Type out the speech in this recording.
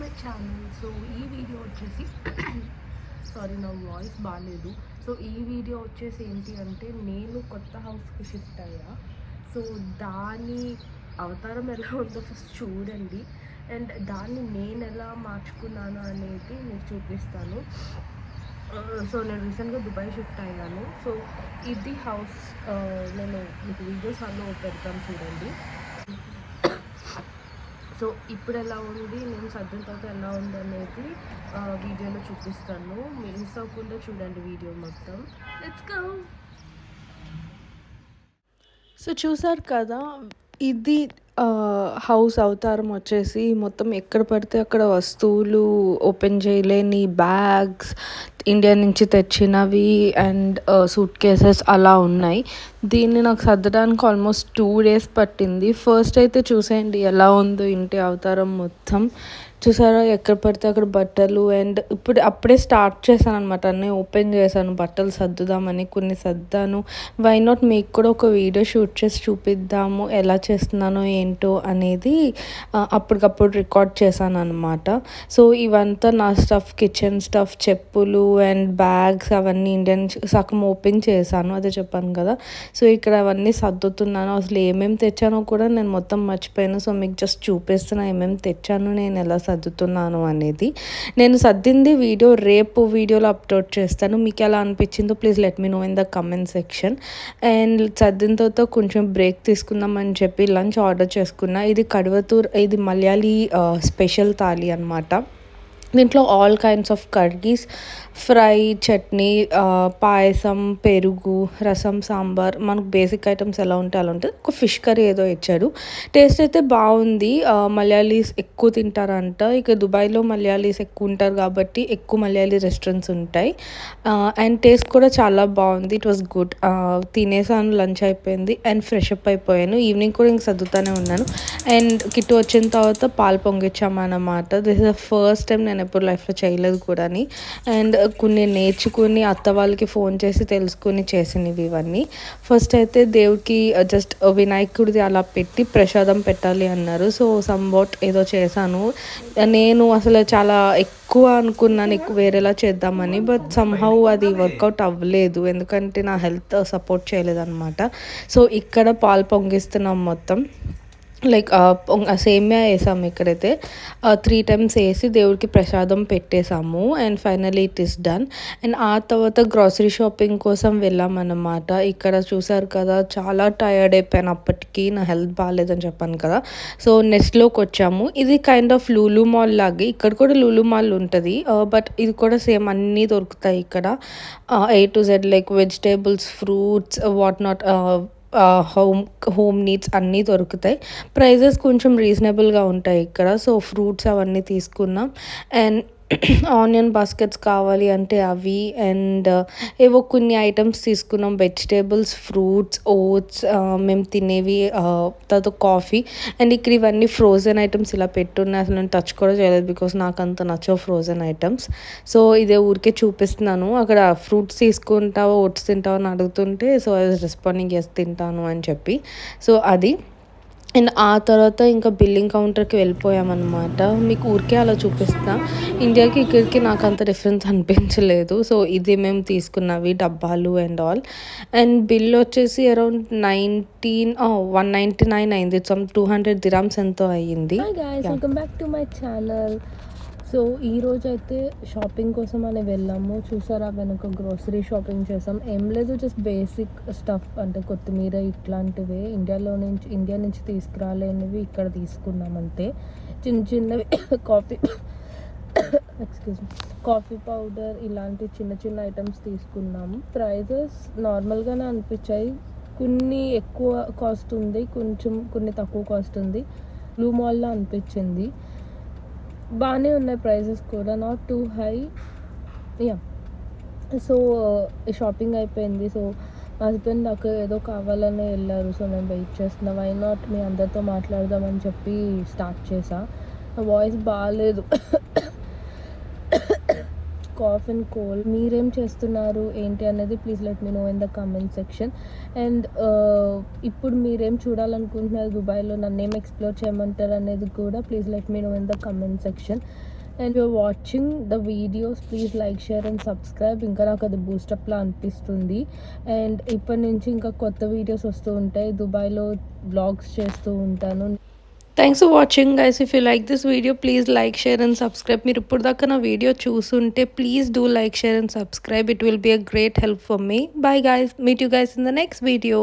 My channel so ఈ video వచ్చేసి sorry నా వాయిస్ బాగాలేదు సో ఈ వీడియో వచ్చేసి ఏంటి అంటే నేను కొత్త హౌస్కి షిఫ్ట్ అయ్యా. సో దాని అవతారం ఎలా ఉందో ఫస్ట్ చూడండి. అండ్ దాన్ని నేను ఎలా మార్చుకున్నాను అనేది మీకు చూపిస్తాను. Uh, సో నేను రీసెంట్గా దుబాయ్ షిఫ్ట్ అయ్యాను. సో ఇది హౌస్ uh, నేను మీకు వీడియోస్ అన్నీ పెడతాను చూడండి. సో ఇప్పుడు ఎలా ఉంది? నేను సర్దిన తర్వాత ఎలా ఉంది అనేది వీడియోలో చూపిస్తాను. మీరు మిస్ అవ్వకుండా చూడండి వీడియో మొత్తం. లెట్స్ గో సో చూసారు కదా ఇది హౌస్ అవతారం వచ్చేసి మొత్తం ఎక్కడ పడితే అక్కడ వస్తువులు ఓపెన్ చేయలేని బ్యాగ్స్ ఇండియా నుంచి తెచ్చినవి అండ్ సూట్ కేసెస్ అలా ఉన్నాయి. దీన్ని నాకు సర్దడానికి ఆల్మోస్ట్ టూ డేస్ పట్టింది. ఫస్ట్ అయితే చూసేయండి ఎలా ఉందో ఇంటి అవతారం మొత్తం. చూసారా ఎక్కడ పడితే అక్కడ బట్టలు అండ్ ఇప్పుడు అప్పుడే స్టార్ట్ చేశాను అనమాట అన్నీ ఓపెన్ చేశాను బట్టలు సర్దుదామని కొన్ని సర్దాను. వై నాట్ మీకు కూడా ఒక వీడియో షూట్ చేసి చూపిద్దాము ఎలా చేస్తున్నానో ఏంటో అనేది అప్పటికప్పుడు రికార్డ్ చేశాను అనమాట సో ఇవంతా నా స్టఫ్ కిచెన్ స్టఫ్ చెప్పులు అండ్ బ్యాగ్స్ అవన్నీ ఇండియన్ సగం ఓపెన్ చేశాను అదే చెప్పాను కదా. సో ఇక్కడ అవన్నీ సర్దుతున్నాను. అసలు ఏమేమి తెచ్చానో కూడా నేను మొత్తం మర్చిపోయాను. సో మీకు జస్ట్ చూపిస్తున్నా ఏమేమి తెచ్చాను నేను ఎలా సర్దుతున్నాను అనేది. నేను సర్దింది వీడియో రేపు వీడియోలో అప్లోడ్ చేస్తాను. మీకు ఎలా అనిపించిందో please let me know in the comment section and సర్దిన తర్వాత కొంచెం బ్రేక్ తీసుకుందామని చెప్పి లంచ్ ఆర్డర్ చేసుకున్నా. ఇది కడవతూర్ ఇది మలయాళీ స్పెషల్ థాలీ అనమాట దీంట్లో all kinds of curries fry chutney payasam పెరుగు రసం సాంబార్ మనకు బేసిక్ ఐటమ్స్ ఎలా ఉంటే అలా ఉంటుంది. ఒక ఫిష్ కర్రీ ఏదో ఇచ్చాడు. టేస్ట్ అయితే బాగుంది. మలయాళీస్ ఎక్కువ తింటారంట. ఇక దుబాయ్లో మలయాళీస్ ఎక్కువ ఉంటారు కాబట్టి ఎక్కువ మలయాళీ రెస్టారెంట్స్ ఉంటాయి. అండ్ టేస్ట్ కూడా చాలా బాగుంది. ఇట్ వాస్ గుడ్ తినేసాను లంచ్ అయిపోయింది అండ్ ఫ్రెష్ అప్ అయిపోయాను. ఈవినింగ్ కూడా ఇంక సర్దుతానే ఉన్నాను. అండ్ కిట్టు వచ్చిన తర్వాత పాలు పొంగిచ్చామన్నమాట. This is the first time నేను నేను ఎప్పుడు లైఫ్లో చేయలేదు కూడా అండ్ కొన్ని నేర్చుకుని అత్త వాళ్ళకి ఫోన్ చేసి తెలుసుకుని చేసినవి ఇవన్నీ. ఫస్ట్ అయితే దేవుడికి జస్ట్ వినాయకుడిది అలా పెట్టి ప్రసాదం పెట్టాలి అన్నారు. సో సమ్ ఏదో చేశాను. నేను అసలు చాలా ఎక్కువ అనుకున్నాను ఎక్కువ వేరేలా చేద్దామని. బట్ సమ్హౌ అది వర్కౌట్ అవ్వలేదు. ఎందుకంటే నా హెల్త్ సపోర్ట్ చేయలేదన్నమాట. సో ఇక్కడ పాలు పొంగిస్తున్నాం మొత్తం. లైక్ సేమ్యా వేసాము ఇక్కడైతే త్రీ టైమ్స్ వేసి దేవుడికి ప్రసాదం పెట్టేసాము and finally it is done. And ఆ తర్వాత గ్రాసరీ షాపింగ్ కోసం వెళ్ళామన్నమాట. ఇక్కడ చూసారు కదా చాలా టయర్డ్ అయిపోయాను. అప్పటికి నా హెల్త్ బాగాలేదని చెప్పాను కదా. సో నెక్స్ట్లోకి వచ్చాము. ఇది కైండ్ ఆఫ్ లూలు మాల్ లాగే ఇక్కడ కూడా లూలు మాల్ ఉంటుంది. బట్ ఇది కూడా సేమ్ అన్నీ దొరుకుతాయి ఇక్కడ. A to Z like vegetables fruits what not home home needs అన్నీ దొరుకుతాయి. ప్రైజెస్ కొంచెం రీజనబుల్గా ఉంటాయి ఇక్కడ. సో ఫ్రూట్స్ అవన్నీ తీసుకున్నాం అండ్ ఆనియన్ బాస్కెట్స్ కావాలి అంటే అవి అండ్ uh, ఏవో కొన్ని ఐటమ్స్ తీసుకున్నాం. వెజిటేబుల్స్ ఫ్రూట్స్ ఓట్స్ మేము తినేవి uh, తర్వాత కాఫీ అండ్ ఇక్కడ ఇవన్నీ ఫ్రోజన్ ఐటమ్స్ ఇలా పెట్టున్నాయి అసలు నేను టచ్ కూడా చేయలేదు బికాస్ నాకు అంత నచ్చవు ఫ్రోజన్ ఐటమ్స్ సో ఇదే ఊరికే చూపిస్తున్నాను. అక్కడ ఫ్రూట్స్ తీసుకుంటావా ఓట్స్ తింటావో అని అడుగుతుంటే so I was responding yes తింటాను అని చెప్పి. సో అది. అండ్ ఆ తర్వాత ఇంకా బిల్లింగ్ కౌంటర్కి వెళ్ళిపోయామన్నమాట. మీకు ఊరికే అలా చూపిస్తా. ఇండియాకి ఇక్కడికి నాకు అంత డిఫరెన్స్ అనిపించలేదు. సో ఇది మేము తీసుకున్నవి డబ్బాలు అండ్ ఆల్. అండ్ బిల్ వచ్చేసి around nineteen one ninety nine అయింది. సమ్ టూ హండ్రెడ్ దిరామ్స్ ఎంతో అయ్యింది. Welcome back to my channel so ఈ రోజు అయితే షాపింగ్ కోసం అని వెళ్ళాము. చూసారా వెనక గ్రోసరీ షాపింగ్ చేసాం. ఏం లేదు జస్ట్ బేసిక్ స్టఫ్ అంటే కొత్తిమీర ఇట్లాంటివి. ఇండియాలో నుంచి ఇండియా నుంచి తీసుకురాలేనివి ఇక్కడ తీసుకున్నాం అంతే. చిన్న చిన్నవి coffee excuse me coffee powder ఇలాంటి చిన్న చిన్న ఐటమ్స్ తీసుకున్నాము ప్రైజెస్ నార్మల్గానే అనిపించాయి. కొన్ని ఎక్కువ కాస్ట్ ఉంది కొంచెం కొన్ని తక్కువ కాస్ట్ ఉంది. బ్లూ మాల్లో అనిపించింది. బాగానే ఉన్నాయి ప్రైజెస్ కూడా not too high yeah so shopping అయిపోయింది. సో మా హస్బెండ్ నాకు ఏదో కావాలని వెళ్ళారు. సో నేను వెయిట్ చేస్తున్నా. వై నాట్ మీ అందరితో మాట్లాడదామని చెప్పి స్టార్ట్ చేసా. నా వాయిస్ బాగాలేదు కాఫ్ అండ్ కోల్డ్ మీరేం చేస్తున్నారు ఏంటి అనేది please let me know in the comment section and ఇప్పుడు మీరేం చూడాలనుకుంటున్నారు దుబాయ్లో నన్ను ఏం ఎక్స్ప్లోర్ చేయమంటారు అనేది కూడా please let me know in the comment section and your watching the videos please like share and subscribe ఇంకా నాకు అది బూస్టప్లా అనిపిస్తుంది. అండ్ ఇప్పటి నుంచి ఇంకా కొత్త వీడియోస్ వస్తూ ఉంటాయి. దుబాయ్లో బ్లాగ్స్ చేస్తూ ఉంటాను. Thanks for watching guys if you like this video please like share and subscribe మీరు ఇప్పుడు దాకా నా వీడియో చూసుంటే please do like share and subscribe it will be a great help for me bye guys meet you guys in the next video